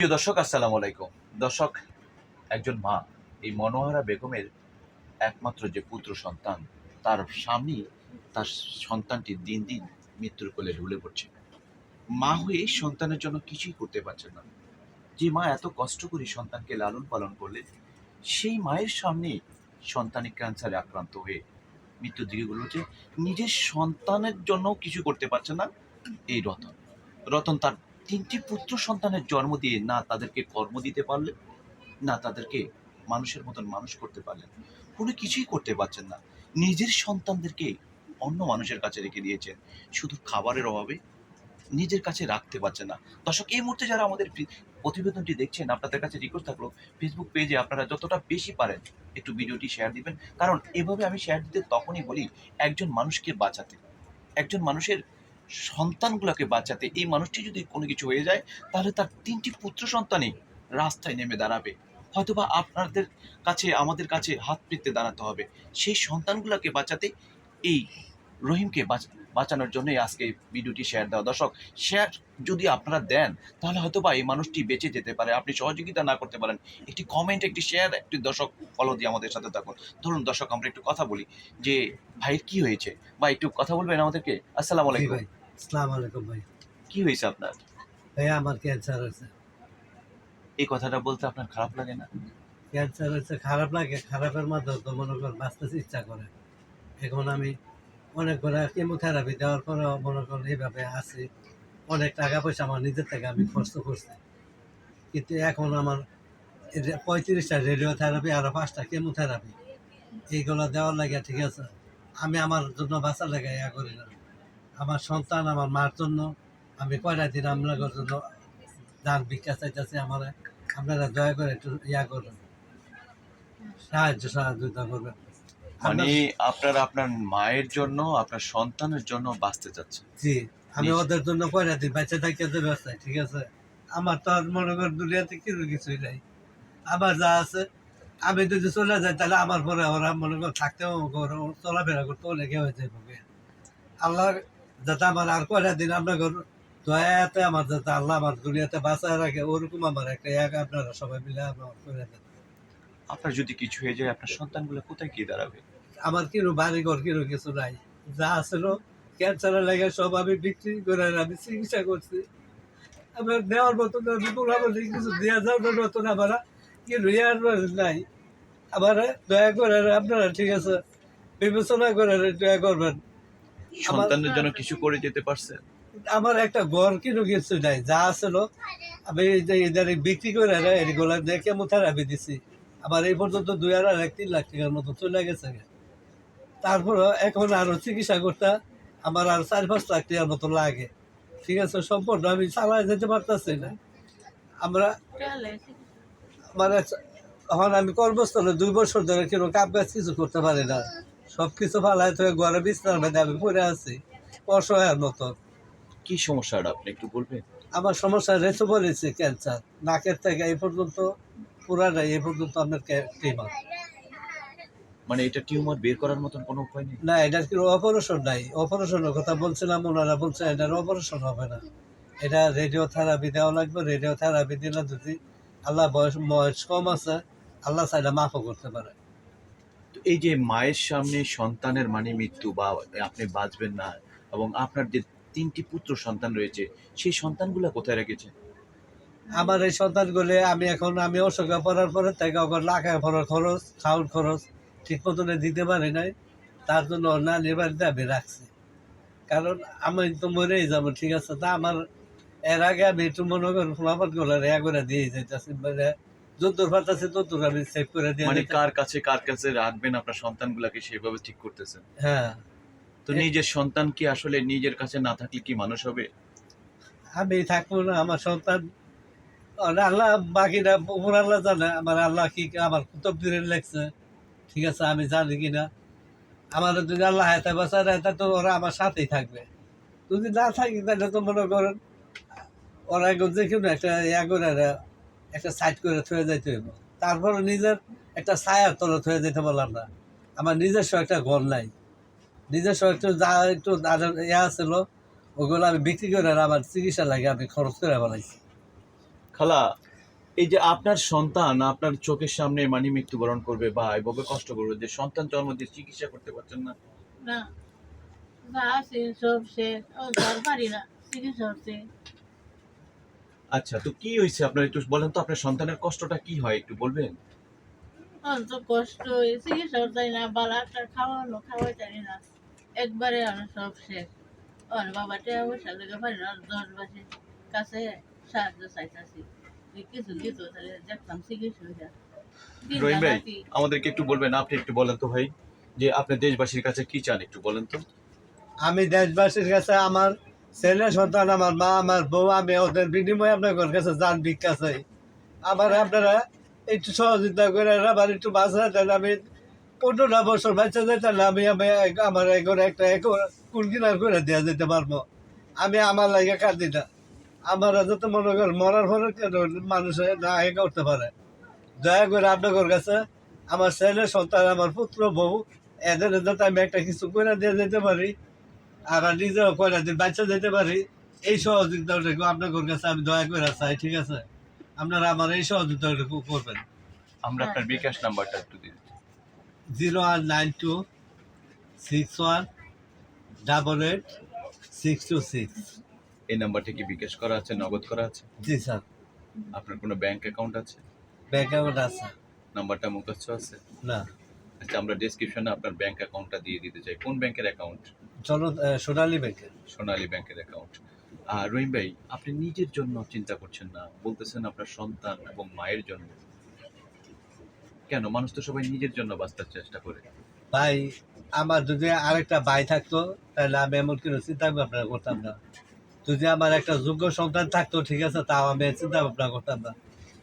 প্রিয় দর্শক, আসসালামু আলাইকুম। দর্শক, একজন মা, এই মনোহরা বেগমের একমাত্র যে পুত্র সন্তান, তার সামনেই তার সন্তানটি দিন দিন মৃত্যুর কোলে ঢুলে পড়ছে। মা হয়ে সন্তানের জন্য কিছুই করতে পারছেন না। যে মা এত কষ্ট করে সন্তানকে লালন পালন করলেন, সেই মায়ের সামনে সন্তানিক ক্যান্সারে আক্রান্ত হয়ে মৃত্যুর দিকে গুলোছে নিজের সন্তানের জন্য কিছু করতে পারছে না এই রতন। রতন তার তিনটি পুত্র সন্তানের জন্ম দিয়ে না তাদেরকে কর্ম দিতে পারলেন, না তাদেরকে মানুষের মতন মানুষ করতে পারলেন। কোনো কিছুই করতে পারছেন না। নিজের সন্তানদেরকে অন্য মানুষের কাছে রেখে দিয়েছেন। শুধু খাবারের অভাবে নিজের কাছে রাখতে পারছেন না। দর্শক, এই মুহূর্তে যারা আমাদের প্রতিবেদনটি দেখছেন, আপনাদের কাছে রিকোয়েস্ট থাকল ফেসবুক পেজে আপনারা যতটা বেশি পারেন একটু ভিডিওটি শেয়ার দিবেন। কারণ, এভাবে আমি শেয়ার দিতে তখনই বলি, একজন মানুষকে বাঁচাতে। একজন মানুষের সন্তানগুলোকে বাঁচাতে এই মানুষটি যদি কোনো কিছু হয়ে যায় তাহলে তার তিনটি পুত্র সন্তানই রাস্তায় নেমে দাঁড়াবে। হয়তোবা আপনাদের কাছে আমাদের কাছে হাত পেতে দাঁড়াতে হবে। সেই সন্তানগুলোকে বাঁচাতে এই রহিমকে বাঁচ- বাঁচানোর জন্যই আজকে ভিডিওটি শেয়ার দেওয়া। দর্শক শেয়ার যদি আপনারা দেন তাহলে হয়তোবা এই মানুষটি বেঁচে যেতে পারে। আপনি সহযোগিতা না করতে পারেন একটি কমেন্ট একটি শেয়ার একটি দর্শক ফলো দিয়ে আমাদের সাথে থাকুন। ধরুন দর্শক আমরা একটু কথা বলি যে ভাইয়ের কি হয়েছে? বা একটু কথা বলবেন আমাদেরকে? আসসালামু আলাইকুম। ভাই। আসসালামু আলাইকুম ভাই। কি হয়েছে আপনার? ভাই আমার ক্যান্সার আছে এই কথাটা বলতে আপনার খারাপ লাগে না? ক্যান্সার হচ্ছে খারাপ লাগে। খারাপের মাধ্যমে তো মনে কর বাঁচতে ইচ্ছা করে। এখন আমি অনেক করে কেমোথেরাপি দেওয়ার পরে মনে করেন এইভাবে আছি। অনেক টাকা পয়সা আমার নিজের থেকে আমি খরচ করছি। কিন্তু এখন আমার পঁয়ত্রিশটা রেডিও থেরাপি আর পাঁচটা কেমোথেরাপি এইগুলো দেওয়ার লাগে ঠিক আছে আমি আমার জন্য বাঁচার লাগে ইয়া করি না। আমার সন্তান আমার মার জন্য। আমি কয়টা দিন আপনাদের জন্য দান ভিক্ষা চাইতেছি আমার আপনারা দয়া করে একটু ইয়া করবেন। সাহায্য সহযোগিতা করবেন। মানে আপনার- আপনার আপনার মায়ের জন্য আপনার সন্তানের জন্য বাঁচতে চাচ্ছেন। জি আমি ওদের জন্য কয়টা দিন বেঁচে থাকি ওদের ব্যবস্থায় ঠিক আছে? আমার তো আর মনে করেন দুনিয়াতে কিছু কিছুই নাই। আমার যা আছে আমি যদি চলে যাই তাহলে আমার পরে ওরা মনে করেন থাকতেও চলাফেরা করতে অনেকে হয়ে যাবে আল্লাহ যাতে আমার আর কয়টা দিন আপনার দয়াতে আমার যাতে আল্লাহ আমার দুনিয়াতে বাঁচায় রাখে। ওরকম আমার একটা এক আপনারা সবাই মিলে আমার করে দেন। আপনার যদি কিছু হয়ে যায় আপনার সন্তানগুলো কোথায় গিয়ে দাঁড়াবে? আমার কিনো বাড়ি ঘর কিনো কিছু নাই। যা আছিল ক্যান্সারের লাগে সব আমি বিক্রি করে আমি চিকিৎসা করছি। আমার দেওয়ার মতন বিপুল আমার কিছু দেওয়া যাওয়ার মতন আমার কিন্তু ইয়ার নাই। আমার দয়া করে আপনারা ঠিক আছে বিবেচনা করে দয়া করবেন। সন্তানের জন্য কিছু করে যেতে পারছে? আমার একটা ঘর কিনো কিছু নাই যা আছিল আমি এদের বিক্রি করে এগুলো দেখে মুথার আমি দিছি। আমার এই পর্যন্ত দুই আর এক তিন লাখ টাকার মতো চলে গেছে। তারপরে এখন আরও চিকিৎসা করতে আমার আর চার পাঁচ লাখ টাকার মতো লাগে। ঠিক আছে সম্পূর্ণ আমি চালাই যেতে পারতেছি না। আমরা মানে এখন আমি কর্মস্থলে দুই বছর ধরে কেন কাম কাজ কিছু করতে পারি না। সব কিছু ফালাই তো ঘরে বিছনার মধ্যে আমি পড়ে আছি অসহায়ের মতো। কি সমস্যাটা আপনি একটু বলবেন? আমার সমস্যা রেসে বলেছে ক্যান্সার। নাকের থেকে এই পর্যন্ত পুরাটাই এই পর্যন্ত আপনার টিমার মানে এটা টিউমার বের করার মতন কোনো উপায় নেই? না এটার কি অপারেশন নাই। অপারেশনের কথা বলছিলাম ওনারা বলছে এটার অপারেশন হবে না। এটা রেডিও থেরাপি দেওয়া লাগবে রেডিও থেরাপি দিলে যদি আল্লাহ বয়স বয়স কম আছে আল্লাহ চাইলে মাফও করতে পারে। এই যে মায়ের সামনে সন্তানের মানে মৃত্যু বা আপনি বাঁচবেন না এবং আপনার যে তিনটি পুত্র সন্তান রয়েছে, সেই সন্তানগুলো কোথায় রেখেছেন আমার এই সন্তানগুলি আমি এখন, আমি অসুখে পড়ার পরে থেকে ওখানে লাখা পড়ার খরচ খাওয়ার খরচ ঠিক মতন দিতে পারি নাই। তার জন্য নানির বাড়িতে আমি রাখছি। কারণ আমি তো মরেই যাব, ঠিক আছে? তা আমার, এর আগে আমি একটু মনে করেন ফলাফলগুলো রেয়া করে দিয়ে যাইতেছি মানে আমি সেভ করে দিয়ে মানে কার কাছে কার কাছে রাখবেন আপনার সন্তানগুলোকে সেভাবে ঠিক করতেছেন? হ্যাঁ। তো নিজের সন্তান কি আসলে নিজের কাছে না থাকলে কি মানুষ হবে? আমি থাকব না আমার সন্তান। আল্লাহ বাকিটা উপর আল্লাহ জানে আমার আল্লাহ কি আমার কুতুব দিনের লেগছে ঠিক আছে আমি জানি কি না আমার যদি আল্লাহ হাতে বাঁচা দেয় তো ওরা আমার সাথেই থাকবে। যদি না থাকি তাহলে তো মনে করেন ওরা যে কোনো একটা ইয়া করে একটা সাইড করে থয়ে যাইতে হইব। তারপরে নিজের একটা ছায়ার তলে থয়ে যেতে পারলাম না। আমার নিজস্ব একটা ঘর নাই। নিজস্ব একটু যা একটু দাদার ইয়া ছিল ওগুলো আমি বিক্রি করে আমার চিকিৎসা লাগে আমি খরচ করে বানাইছি। খালা এই যে আপনার সন্তান আপনার চোখের সামনে মানে মৃত্যুবরণ করবে বা এভাবে কষ্ট করবে যে সন্তান জন্ম দিয়ে চিকিৎসা করতে পারছেন না। না যা সব শেষ। ও পারি না চিকিৎসা হচ্ছে। আচ্ছা তো কি হয়েছে আপনার একটু বলেন তো আপনার সন্তানের কষ্টটা কি হয় একটু বলবেন? অন্ত কষ্ট হয়, চিকিৎসা হচ্ছে না বালা একটা খাওয়ানো খাওয়াই জানি না। একবারে আমার সব শেষ। ওর বাবা টেয়া পয়সা লেগে পারি না দশ বাসে কাছে সাহায্য চাইতাছি। কিছু দিত তাহলে দেখতাম চিকিৎসা রহিম ভাই আমাদেরকে একটু বলবেন আপনি একটু বলেন তো ভাই যে আপনি দেশবাসীর কাছে কি চান একটু বলেন তো। আমি দেশবাসীর কাছে আমার ছেলে সন্তান আমার, মা আমার, বউ আমি, ওদের বিনিময়ে আপনার কাছে যান, ভিক্ষা চাই। আমার আপনারা একটু সহযোগিতা করে আবার একটু বাঁচা দেন, আমি পনেরোটা বছর বাচ্চা যেতেন আমি আমি আমার এগোরে একটা কুল কিনার করে দেওয়া যেতে পারব। আমি আমার লাগে কাঁদি না। আমার যত মনে কর মরার পরে মানুষে না এ করতে পারে। দয়া করে আপনার কাছে আমার ছেলে, সন্তান, আমার পুত্র, বউ, এদের যাতে আমি একটা কিছু করে দিয়ে যেতে পারি। আমি নিজেও কয়টা দিন বাচ্চা যেতে পারি এই সহযোগিতাটুকু আপনার কাছে আমি দয়া করে চাই ঠিক আছে? আপনারা আমার এই সহযোগিতাটুকু করবেন। আমরা আপনার বিকাশ নাম্বারটা একটু দিন zero one nine two six one double eight six two six. এই নাম্বারটা কি বিকাশ করা আছে নগদ করা আছে? জি স্যার। আপনার কোনো ব্যাংক অ্যাকাউন্ট আছে? ব্যাংক অ্যাকাউন্ট আছে। নাম্বারটা মুখস্থ আছে? না। আচ্ছা আমরা ডেসক্রিপশনে আপনার ব্যাংক অ্যাকাউন্টটা দিয়ে দিতে চাই। কোন ব্যাংকের অ্যাকাউন্ট? চলো সোনালী ব্যাংকে সোনালী ব্যাংকের অ্যাকাউন্ট আর রহিম ভাই আপনি নিজের জন্য চিন্তা করছেন না বলতেছেন আপনার সন্তান এবং মায়ের জন্য। কেন? মানুষ তো সবাই নিজের জন্য বাঁচতে চেষ্টা করে। ভাই আমার যদি আরেকটা ভাই থাকতো তাহলে আমি এমন কোনো চিন্তা ভাবনা করতাম না। যদি আমার একটা যোগ্য সন্তান থাকতো ঠিক আছে তাও আমি চিন্তা ভাবনা করতাম না।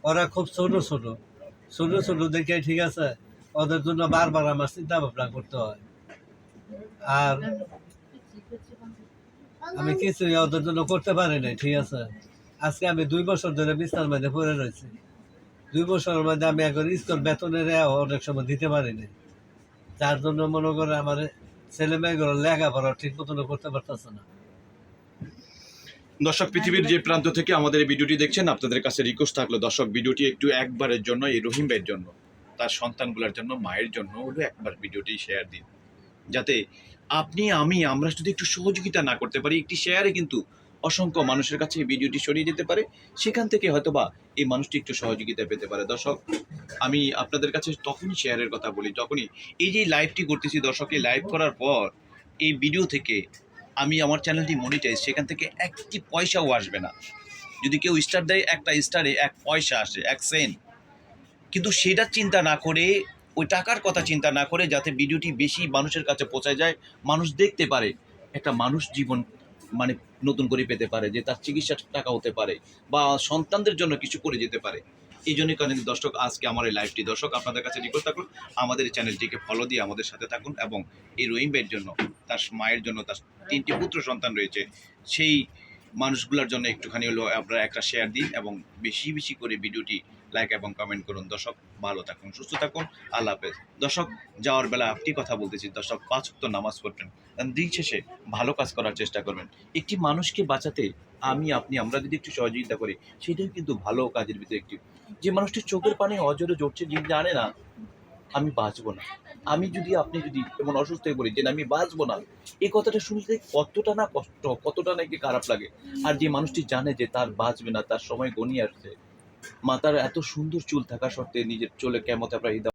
ওরা খুব ছোট ছোট। ছোট ছোট দেখে ঠিক আছে ওদের জন্য বারবার আমার চিন্তা ভাবনা করতে হয়। আর আমি কিছুই ওদের জন্য করতে পারি নাই, ঠিক আছে? আজকে আমি দুই বছর ধরে বিস্তার মধ্যে পড়ে রয়েছি। দুই বছরের মধ্যে আমি এখন স্কুল বেতনের অনেক সময় দিতে পারি নাই। যার জন্য মনে করে আমার ছেলে মেয়েগুলো লেখাপড়া ঠিক মতন করতে পারতেছে না। দর্শক, পৃথিবীর যে প্রান্ত থেকে আমাদের এই ভিডিওটি দেখছেন, আপনাদের কাছে রিকোয়েস্ট থাকল, দর্শক, ভিডিওটি একটু একবারের জন্য এই রহিম ভাইয়ের জন্য, তার সন্তানগুলোর জন্য, মায়ের জন্য হলো একবার ভিডিওটি শেয়ার দিন। যাতে আপনি, আমি, আমরা যদি একটু সহযোগিতা না করতে পারি, একটি শেয়ারে কিন্তু অসংখ্য মানুষের কাছে এই ভিডিওটি সরিয়ে যেতে পারে, সেখান থেকে হয়তোবা এই মানুষটি একটু সহযোগিতা পেতে পারে। দর্শক, আমি আপনাদের কাছে তখনই শেয়ারের কথা বলি, যখনই এই যে লাইভটি করতেছি দর্শক, এই লাইভ করার পর এই ভিডিও থেকে আমি আমার চ্যানেলটি মনিটাইজ সেখান থেকে একটি পয়সাও আসবে না। যদি কেউ স্টার দেয়, একটা স্টারে এক পয়সা আসে, এক সেন্ট কিন্তু সেটা চিন্তা না করে ওই টাকার কথা চিন্তা না করে যাতে ভিডিওটি বেশি মানুষের কাছে পৌঁছায় যায়, মানুষ দেখতে পারে, একটা মানুষ জীবন মানে নতুন করে পেতে পারে, যে তার চিকিৎসার টাকা হতে পারে বা সন্তানদের জন্য কিছু করে যেতে পারে। এই জন্যই কারণে দর্শক, আজকে আমার এই লাইভটি দর্শক, আপনাদের কাছে রিকোয়েস্ট থাকুন, আমাদের এই চ্যানেলটিকে ফলো দিয়ে আমাদের সাথে থাকুন এবং এই রহিম ভাইয়ের জন্য, তার মায়ের জন্য তার তিনটি পুত্র সন্তান রয়েছে, সেই মানুষগুলোর জন্য একটুখানি হলো আপনারা একটা শেয়ার দিন এবং বেশি বেশি করে ভিডিওটি লাইক এবং কমেন্ট করুন। দর্শক, ভালো থাকুন, সুস্থ থাকুন। আল্লাহ হাফেজ। দর্শক, যাওয়ার বেলা আপনি কথা বলতেছি। দর্শক, পাঁচ তো নামাজ পড়বেন। দিন শেষে ভালো কাজ করার চেষ্টা করবেন। একটি মানুষকে বাঁচাতে আমি, আপনি, আমরা যদি একটু সহযোগিতা করি, সেটাও কিন্তু ভালো কাজের ভিতরে একটি যে মানুষটি চোখের পানি অজরে জড়ছে যে জানে না আমি বাঁচবো না। আমি যদি আপনি যদি এমন অসুস্থ হয়ে বলি যে আমি বাঁচবো না, এই কথাটা শুনতে কতটা না কষ্ট, কতটা না নাকি খারাপ লাগে। আর যে মানুষটি জানে যে তার বাঁচবে না, তার সময় গনিয়ে আসছে। মাতার এত সুন্দর চুল থাকা সত্ত্বে নিজের চলে কেমতে আপনার